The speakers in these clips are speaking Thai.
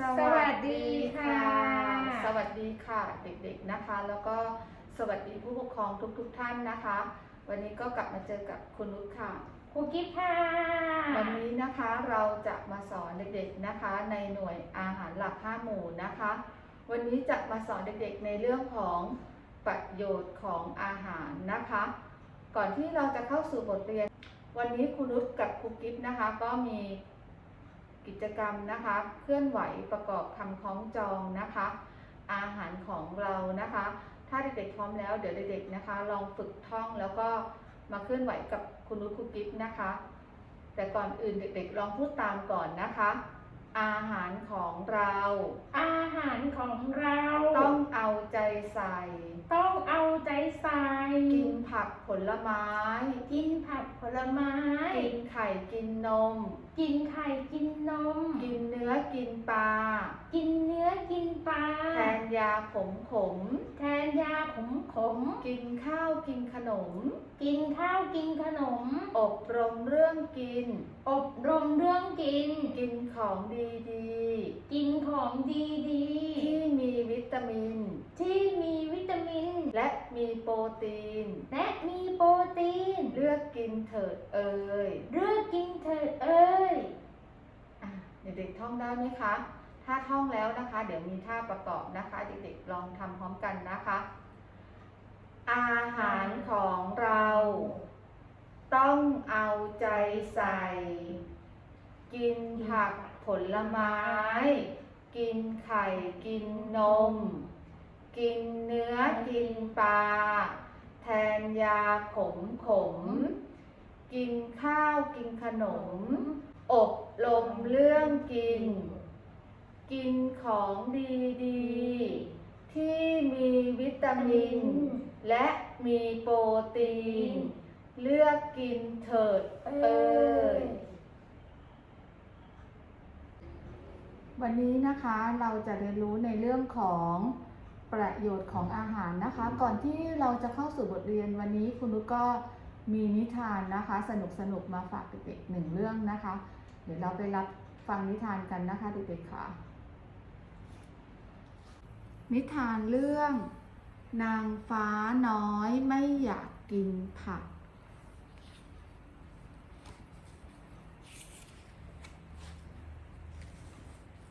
สวัสดีค่ะ สวัสดีค่ะเด็กๆนะคะ แล้วก็สวัสดีผู้ปกครองทุกๆท่านนะคะ วันนี้ก็กลับมาเจอกับคุณนุชค่ะครูกิฟค่ะ วันนี้นะคะเราจะมาสอนเด็กๆนะคะ ในหน่วยอาหารหลักห้าหมู่นะคะ วันนี้จะมาสอนเด็กๆในเรื่องของประโยชน์ของอาหารนะคะ ก่อนที่เราจะเข้าสู่บทเรียน วันนี้คุณนุชกับครูกิฟนะคะ ก็มี กิจกรรมนะคะ เคลื่อนไหวประกอบคำคล้องจองนะคะ อาหารของเรานะคะ ถ้าเด็กๆพร้อมแล้วเดี๋ยวเด็กๆนะคะ ลองฝึกท่องแล้วก็มาเคลื่อนไหวกับคุณนุชครูกิฟนะคะ แต่ก่อนอื่นเด็กๆ ลองพูดตามก่อนนะคะ อาหารของเรา อาหารของเรา ต้องเอาใจ ใส่ ต้องเอาใจใส่กินผักผลไม้ กินผักผลไม้ กินไข่กินนม กินไข่กินนม กินเนื้อกินปลา กินเนื้อกินปลา แทนยาขมขม แทนยาขมขม กินข้าวกินขนม กินข้าวกินขนม อบรมเรื่องกิน อบรมเรื่องกิน กินของดีกินของดีดีๆที่มีวิตามินที่มีวิตามิน และมีโปรตีน และมีโปรตีน เลือกกินเถิดเอ่ยเลือกกินเถิดเอ้ยอะเด็กๆท่องได้ไหมคะ ถ้าท่องแล้วนะคะ เดี๋ยวมีท่าประกอบนะคะเด็กๆลองทำพร้อมกันนะคะ อาหารของเรา ต้องเอาใจใส่ กินผักผลไม้ กินไข่กินนม กินเนื้อกินปลา แทนยาขมขม กินข้าวกินขนม อบรมเรื่องกิน กินของดีๆที่มีวิตามิน และมีโปรตีน เลือกกินเถิดเอ่ยวันนี้นะคะเราจะเรียนรู้ในเรื่องของ ประโยชน์ของอาหารนะคะ ก่อนที่เราจะเข้าสู่บทเรียนวันนี้คุณนุชก็มีนิทานนะคะ สนุกๆมาฝากเด็กๆหนึ่งเรื่องนะคะ เดี๋ยวเราไปรับฟังนิทานกันนะคะเด็กๆค่ะ นิทานเรื่อง นางฟ้าน้อยไม่อยากกินผัก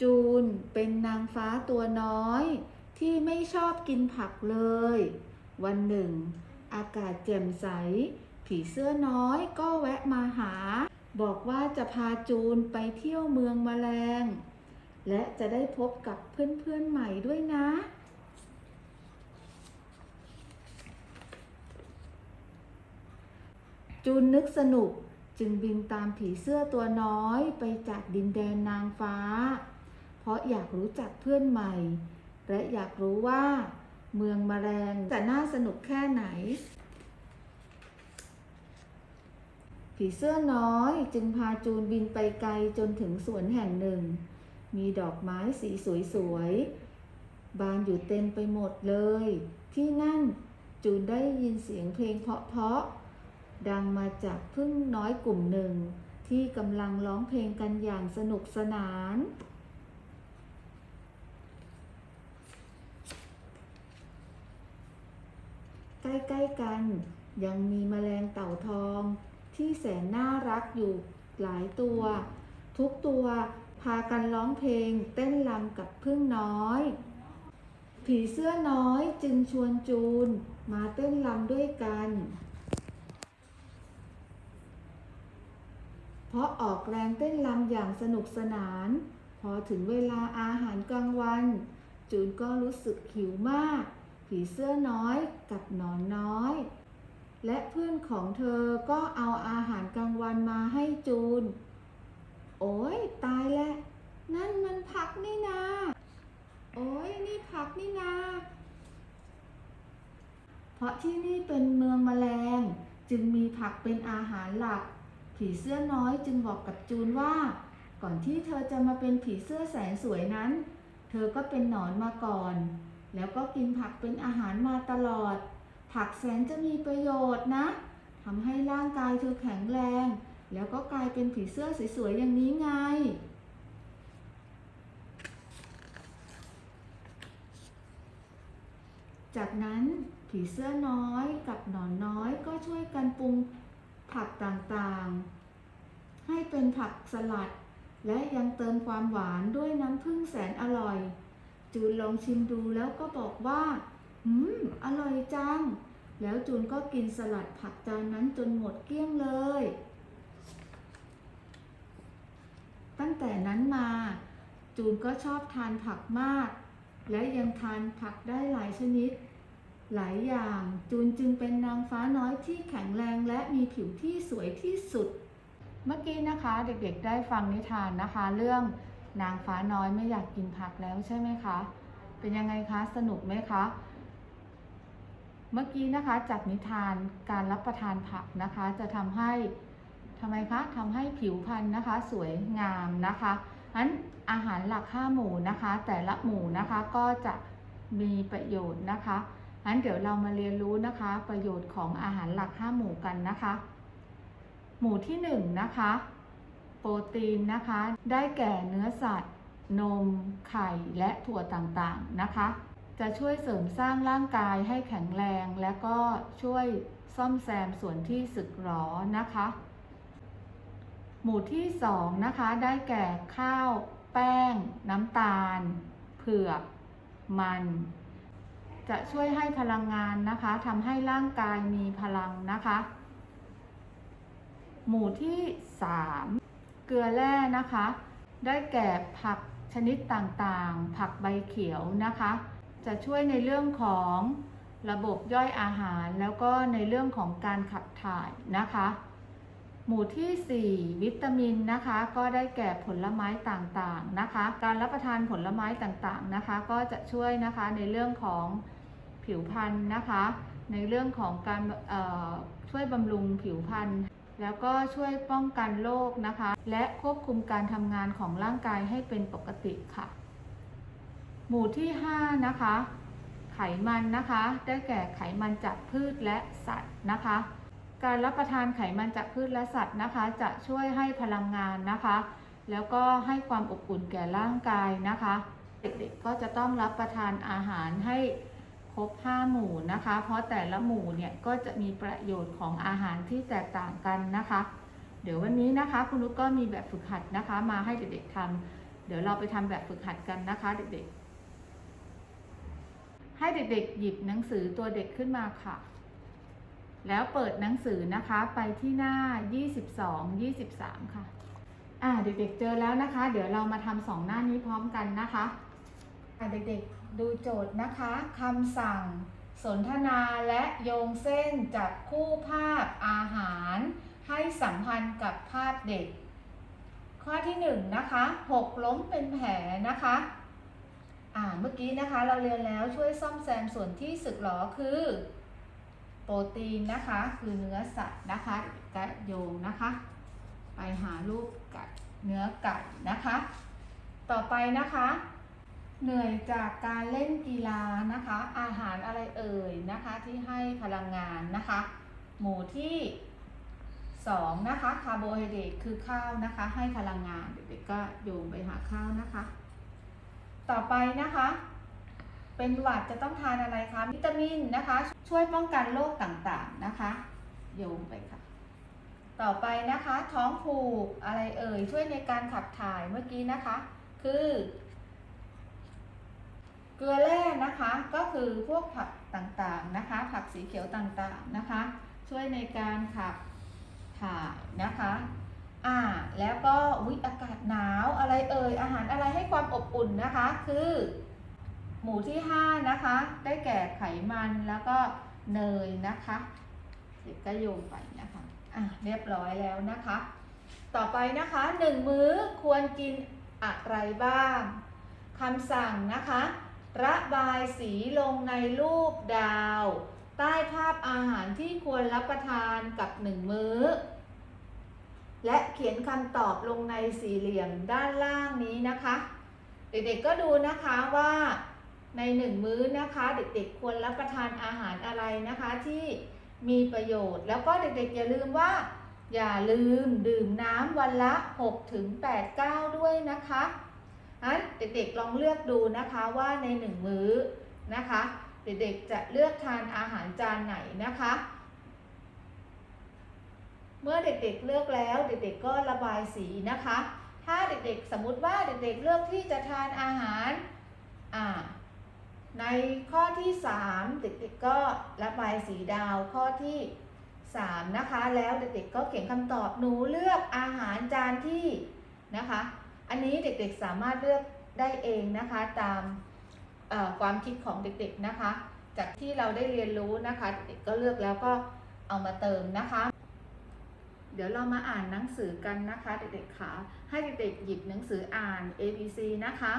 จูนเป็นนางฟ้าตัวน้อย ที่ไม่ชอบกินผักเลย วันหนึ่ง อากาศแจ่มใส ผีเสื้อน้อยก็แวะมาหา บอกว่าจะพาจูนไปเที่ยวเมืองแมลง และจะได้พบกับเพื่อนๆใหม่ด้วยนะ จูนนึกสนุกจึงบินตามผีเสื้อตัวน้อยไปจากดินแดนนางฟ้า เพราะอยากรู้จักเพื่อนใหม่ และอยากรู้ว่า เมืองมแมลงจะน่าสนุกแค่ไหน ผีเสื้อน้อยจึงพาจูนบินไปไกลจนถึงสวนแห่งหนึ่ง มีดอกไม้สีสวยๆ บานอยู่เต็มไปหมดเลย ที่นั่นจูนได้ยินเสียงเพลงเพาะๆ ดังมาจากพึ่งน้อยกลุ่มหนึ่ง ที่กำลังร้องเพลงกันอย่างสนุกสนาน ใกล้ๆกัน ยังมีแมลงเต่าทอง ที่แสนน่ารักอยู่หลายตัว ทุกตัวพากันร้องเพลงเต้นรำกับพึ่งน้อย ผีเสื้อน้อยจึงชวนจูนมาเต้นรำด้วยกัน เพราะออกแรงเต้นรำอย่างสนุกสนาน พอถึงเวลาอาหารกลางวัน จูนก็รู้สึกหิวมาก ผีเสื้อน้อยกับหนอนน้อย และเพื่อนของเธอก็เอาอาหารกลางวันมาให้จูน โอ้ยตายแล้ว นั่นมันผักนี่นา โอ้ยนี่ผักนี่นา เพราะที่นี่เป็นเมืองแมลง จึงมีผักเป็นอาหารหลัก ผีเสื้อน้อยจึงบอกกับจูนว่า ก่อนที่เธอจะมาเป็นผีเสื้อแสนสวยนั้น เธอก็เป็นหนอนมาก่อน แล้วก็กินผักเป็นอาหารมาตลอด ผักแสนจะมีประโยชน์นะทำให้ร่างกายเธอแข็งแรง แล้วก็กลายเป็นผีเสื้อสวยๆอย่างนี้ไง จากนั้นผีเสื้อน้อยกับหนอนน้อยก็ช่วยกันปรุงผักต่างๆ ให้เป็นผักสลัด และยังเติมความหวานด้วยน้ำผึ้งแสนอร่อย จูนลองชิมดูแล้วก็บอกว่า อืม อร่อยจัง แล้วจูนก็กินสลัดผักจานนั้นจนหมดเกลี้ยงเลย ตั้งแต่นั้นมา จูนก็ชอบทานผักมาก และยังทานผักได้หลายชนิด หลายอย่างจูนจึงเป็นนางฟ้าน้อยที่แข็งแรงและมีผิวที่สวยที่สุด เมื่อกี้นะคะเด็กๆได้ฟังนิทานนะคะเรื่อง นางฟ้าน้อยไม่อยากกินผักแล้วใช่ไหมคะ เป็นยังไงคะสนุกไหมคะ เมื่อกี้นะคะจากนิทานการรับประทานผักนะคะ จะทำให้ทำไมคะทำให้ผิวพรรณนะคะ สวยงามนะคะนั้นอาหารหลักห้าหมู่นะคะ แต่ละหมู่นะคะก็จะมีประโยชน์นะคะงั้นเดี๋ยวเรามาเรียนรู้นะคะ ประโยชน์ของอาหารหลักห้าหมู่กันนะคะ หมู่ที่หนึ่งนะคะ ปรตีนนะคะ ได้แก่เนื้อสัตว์ นม ไข่ และถั่วต่างๆนะคะ จะช่วยเสริมสร้างร่างกายให้แข็งแรง และก็ช่วยซ่อมแซมส่วนที่สึกหรอนะคะ หมู่ที่สองนะคะ ได้แก่ข้าว แป้ง น้ำตาล เผือก มัน จะช่วยให้พลังงานนะคะทำให้ร่างกายมีพลังนะคะ หมู่ที่สาม เกลือแร่นะคะ ได้แก่ผักชนิดต่างๆ ผักใบเขียวนะคะ จะช่วยในเรื่องของระบบย่อยอาหาร แล้วก็ในเรื่องของการขับถ่ายนะคะ หมู่ที่ 4 วิตามินนะคะ ก็ได้แก่ผลไม้ต่างๆนะคะ การรับประทานผลไม้ต่างๆนะคะ ก็จะช่วยนะคะในเรื่องของผิวพรรณนะคะ ในเรื่องของการช่วยบำรุงผิวพรรณ แล้วก็ช่วยป้องกันโรคนะคะ และควบคุมการทำงานของร่างกายให้เป็นปกติค่ะ หมู่ที่ 5 นะคะ ไขมันนะคะ ได้แก่ไขมันจากพืชและสัตว์นะคะ การรับประทานไขมันจากพืชและสัตว์นะคะ จะช่วยให้พลังงานนะคะ แล้วก็ให้ความอบอุ่นแก่ร่างกายนะคะ เด็กๆก็จะต้องรับประทานอาหารให้ ครบ 5 หมู่นะคะ เพราะแต่ละหมู่เนี่ยก็จะมีประโยชน์ของอาหารที่แตกต่างกันนะคะ เดี๋ยววันนี้นะคะคุณนุกก็มีแบบฝึกหัดนะคะ มาให้เด็กๆทำเดี๋ยวเราไปทำแบบฝึกหัดกันนะคะ เด็กๆ ให้เด็กๆ หยิบหนังสือตัวเด็กขึ้นมาค่ะ แล้วเปิดหนังสือนะคะไปที่หน้า 22 23 ค่ะอ่าเด็กๆเจอแล้วนะคะ เดี๋ยวเรามาทำสองหน้านี้พร้อมกันนะคะ เด็กๆ ดูโจทย์นะคะคำสั่ง สนทนาและโยงเส้นจับคู่ภาพอาหาร ให้สัมพันธ์กับภาพเด็ก ข้อที่หนึ่งนะคะหกล้มเป็นแผลนะคะอ่าเมื่อกี้นะคะเราเรียนแล้วช่วยซ่อมแซมส่วนที่สึกหรอคือ โปรตีนนะคะคือเนื้อสัตว์นะคะกระโยงนะคะ ไปหารูปไก่เนื้อไก่นะคะ ต่อไปนะคะ เหนื่อยจากการเล่นกีฬานะคะ อาหารอะไรเอ่ยนะคะที่ให้พลังงานนะคะ หมู่ที่สองนะคะคาร์โบไฮเดรตคือข้าวนะคะ ให้พลังงานเด็กๆก็โยงไปหาข้าวนะคะ ต่อไปนะคะ เป็นหวัดจะต้องทานอะไรคะวิตามินนะคะ ช่วยป้องกันโรคต่างๆนะคะ โยงไปค่ะ ต่อไปนะคะ ท้องผูกอะไรเอ่ยช่วยในการขับถ่ายเมื่อกี้นะคะ คือ เกลือแร่นะคะก็คือพวกผักต่างๆนะคะ ผักสีเขียวต่างๆนะคะ ช่วยในการขับถ่ายนะคะอ่าแล้วก็อุ๊ยอากาศหนาวอะไรเอ่ยอาหารอะไรให้ความอบอุ่นนะคะ คือ หมู่ที่5นะคะ ได้แก่ไขมันแล้วก็เนยนะคะเด็กก็โยงไปนะคะอะเรียบร้อยแล้วนะคะ ต่อไปนะคะหนึ่งมื้อควรกินอะไรบ้างคำสั่งนะคะ ระบายสีลงในรูปดาว ใต้ภาพอาหารที่ควรรับประทานกับหนึ่งมื้อ และเขียนคำตอบลงในสี่เหลี่ยมด้านล่างนี้นะคะ เด็กๆก็ดูนะคะว่าในหนึ่งมื้อนะคะ เด็กๆควรรับประทานอาหารอะไรนะคะที่มีประโยชน์ แล้วก็เด็กๆอย่าลืมว่า อย่าลืมดื่มน้ำวันละ6ถึง8 9 ด้วยนะคะ อันเด็กๆลองเลือกดูนะคะว่าในหนึ่งมื้อนะคะ เด็กๆจะเลือกทานอาหารจานไหนนะคะ เมื่อเด็กๆเลือกแล้วเด็กๆก็ระบายสีนะคะ ถ้าเด็กๆสมมุติว่าเด็กๆเลือกที่จะทานอาหารอ่าในข้อที่ 3 เด็กๆก็ระบายสีดาวข้อที่ 3 นะคะ แล้วเด็กๆก็เขียนคำตอบหนูเลือกอาหารจานที่นะคะ อันนี้เด็กๆสามารถเลือกได้เองนะคะตามความคิดของเด็กๆนะคะ จากที่เราได้เรียนรู้นะคะเด็กก็เลือกแล้วก็เอามาเติมนะคะ เดี๋ยวเรามาอ่านหนังสือกันนะคะ เด็กๆค่ะให้เด็กๆหยิบหนังสืออ่าน A B C นะคะ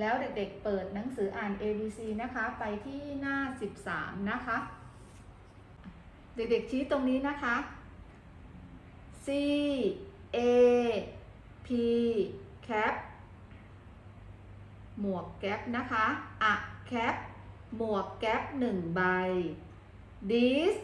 แล้วเด็กๆเปิดหนังสืออ่าน A B C นะคะไปที่หน้า 13 นะคะ เด็กๆชี้ตรงนี้นะคะ C A P cap หมวกแก๊ปนะคะอะ cap หมวกแก๊ปหนึ่งใบ This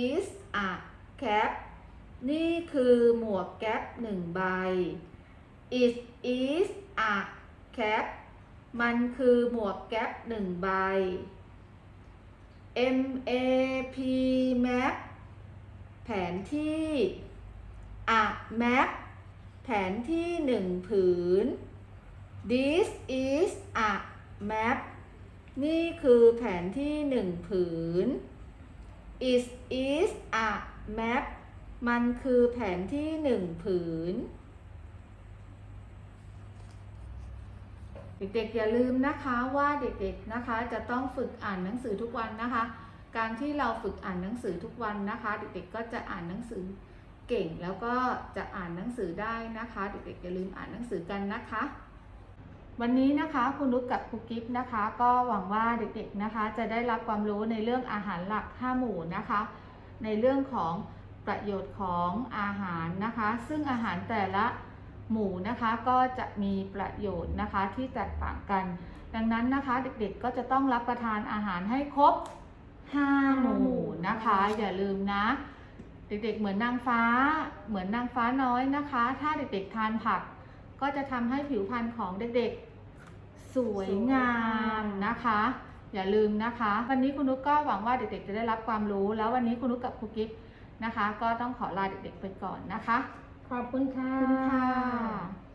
is a cap นี่คือหมวกแก๊ปหนึ่งใบ It is a cap มันคือหมวกแก๊ปหนึ่งใบ M A P map แผนที่ a map ผนที่หนึ่งผืน This is a map นี่คือแผนที่หนึ่งผืน It is a map มันคือแผนที่หนึ่งผืน เด็กๆอย่าลืมนะคะว่าเด็กๆนะคะจะต้องฝึกอ่านหนังสือทุกวันนะคะ การที่เราฝึกอ่านหนังสือทุกวันนะคะ เด็กๆก็จะอ่านหนังสือ เก่งแล้วก็จะอ่านหนังสือได้นะคะ เด็กๆอย่าลืมอ่านหนังสือกันนะคะ วันนี้นะคะคุณนุกกับครูกิฟ์นะคะ ก็หวังว่าเด็กๆนะคะ จะได้รับความรู้ในเรื่องอาหารหลัก 5 หมู่นะคะ ในเรื่องของประโยชน์ของอาหารนะคะ ซึ่งอาหารแต่ละหมู่นะคะก็จะมีประโยชน์นะคะที่แตกต่างกัน ดังนั้นนะคะเด็กๆก็จะต้องรับประทานอาหารให้ครบ 5 หมู่นะคะ อย่าลืมนะ เด็กๆเหมือนนางฟ้า เหมือนนางฟ้าน้อยนะคะ ถ้าเด็กๆทานผัก ก็จะทำให้ผิวพรรณของเด็กๆสวยงามนะคะ อย่าลืมนะคะ วันนี้คุณนุกก็หวังว่าเด็กๆจะได้รับความรู้ แล้ววันนี้คุณนุกกับครูกิฟต์นะคะ ก็ต้องขอลาเด็กๆไปก่อนนะคะ ขอบคุณค่ะขอบคุณค่ะ